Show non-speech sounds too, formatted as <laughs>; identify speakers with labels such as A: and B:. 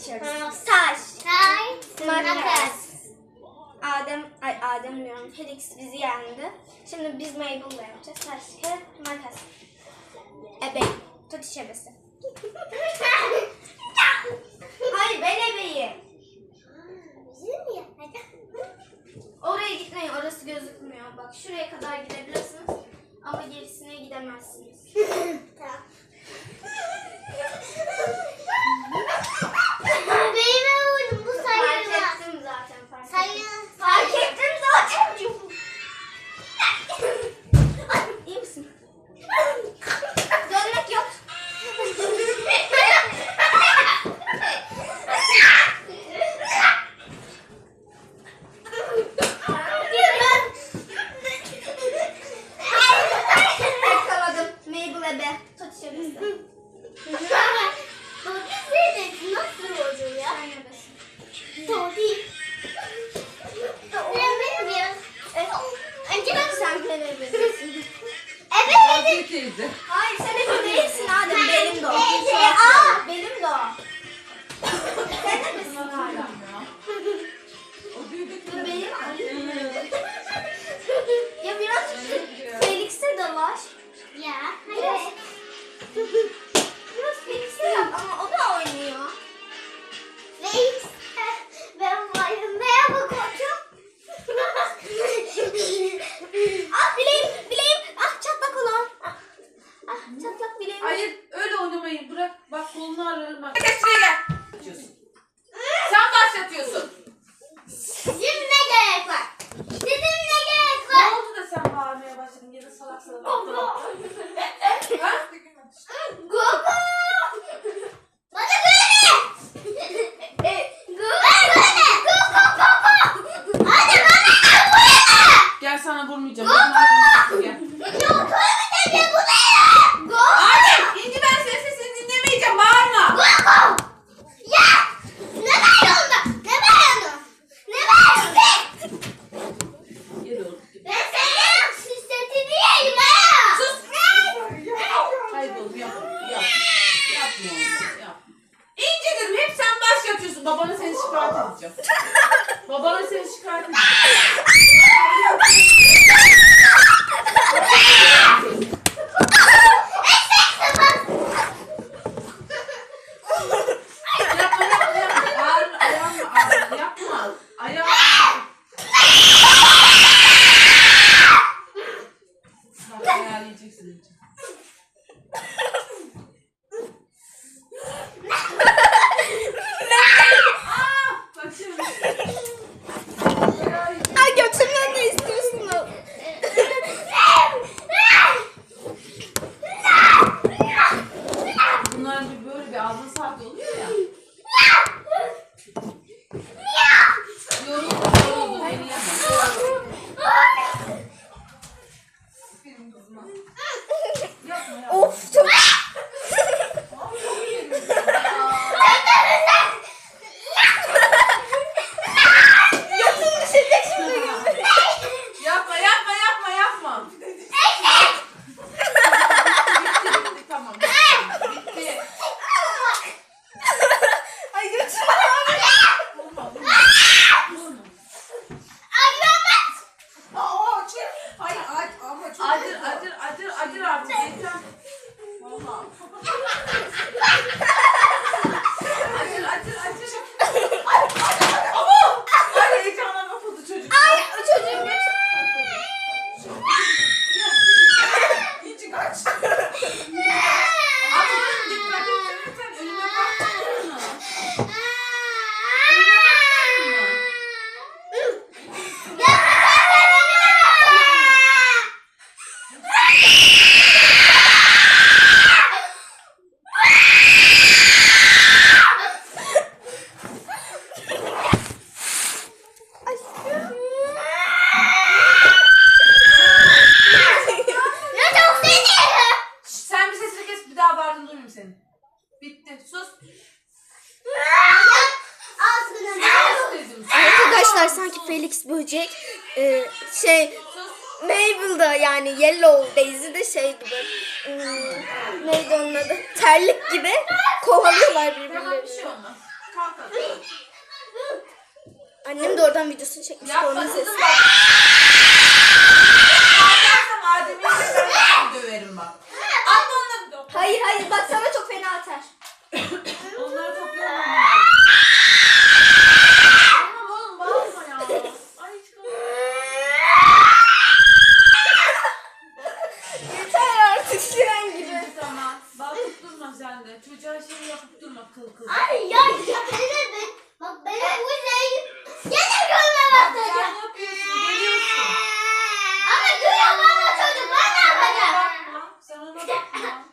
A: geçiyoruz. Taş,
B: Taş,
A: makas. Adem, ay Adem diyorum. Felix bizi yendi. Şimdi biz Mabel'la yapacağız. Taş, kağıt, makas. Ebe. Tut iş ebesi. <laughs> Hayır ben ebeyim. Oraya gitmeyin. Orası gözükmüyor. Bak şuraya kadar gidebilirsiniz. Ama gerisine gidemezsiniz. <laughs>
B: Tamam.
A: Mabel ebe. Tut şöyle.
B: Dodi zeynep nasıl oluyor ya?
A: Sen ebesin.
B: Dodi. Benim ya. Önce ben
A: Sen ben ebesin.
B: Evet.
A: Hayır sen ebe değilsin Adem. Benim de o. Benim de o. bileğim.
C: Hayır öyle oynamayın. Bırak bak kolunu ararım bak. Gel şuraya gel. Başlatıyorsun. Sen başlatıyorsun.
B: Sizin ne gerek var? Sizin ne gerek
C: Ne
B: var?
C: oldu da sen bağırmaya başladın ya da salak salak aptal aptal. Ha?
B: Gogo! Bana böyle! Gogo! Gogo Gogo! Hadi bana ne bu ya?
C: Gel sana vurmayacağım. Gel. Gel.
B: Yok öyle dedi bu ne ya? Gogo!
C: Hadi. İnci ben senin sesini dinlemeyeceğim. Bağırma.
B: Gogo! Ya! Ne bağırıyorsun? Ne bağırıyorsun? Ne bağırıyorsun?
C: Gel oğlum.
B: Ben senin süsletini yerim ha!
C: Sus. Oğlum yapma. Yapma. İnci dedim hep sen başlatıyorsun. Babana seni şikayet edeceğim. <laughs> Babana seni şikayet edeceğim.
B: Seni.
C: Bitti sus.
B: Ağzına
C: Sus dedim.
A: Arkadaşlar sanki Felix böcek e, şey. Mabel'da yani Yellow Daisy de şey gibi hmm, neydi onun adı terlik gibi kovalıyorlar
C: Tamam bir şey
A: birbirlerini.
C: olmaz. Kalk hadi.
A: Annem de oradan videosunu çekmiş.
C: Yapma
A: Onun
C: kızım
A: sesi.
C: bak. Çocuğa şey yapıp durma kıl kıl.
A: Ay ya ya benim ben. Bak benim
C: bu zeynim. Gene görme başladı. Ne yapıyorsun? Geliyorsun.
A: Ama duyuyor bana çocuk.
C: Ben ne yapacağım? Sen
B: ona bakma.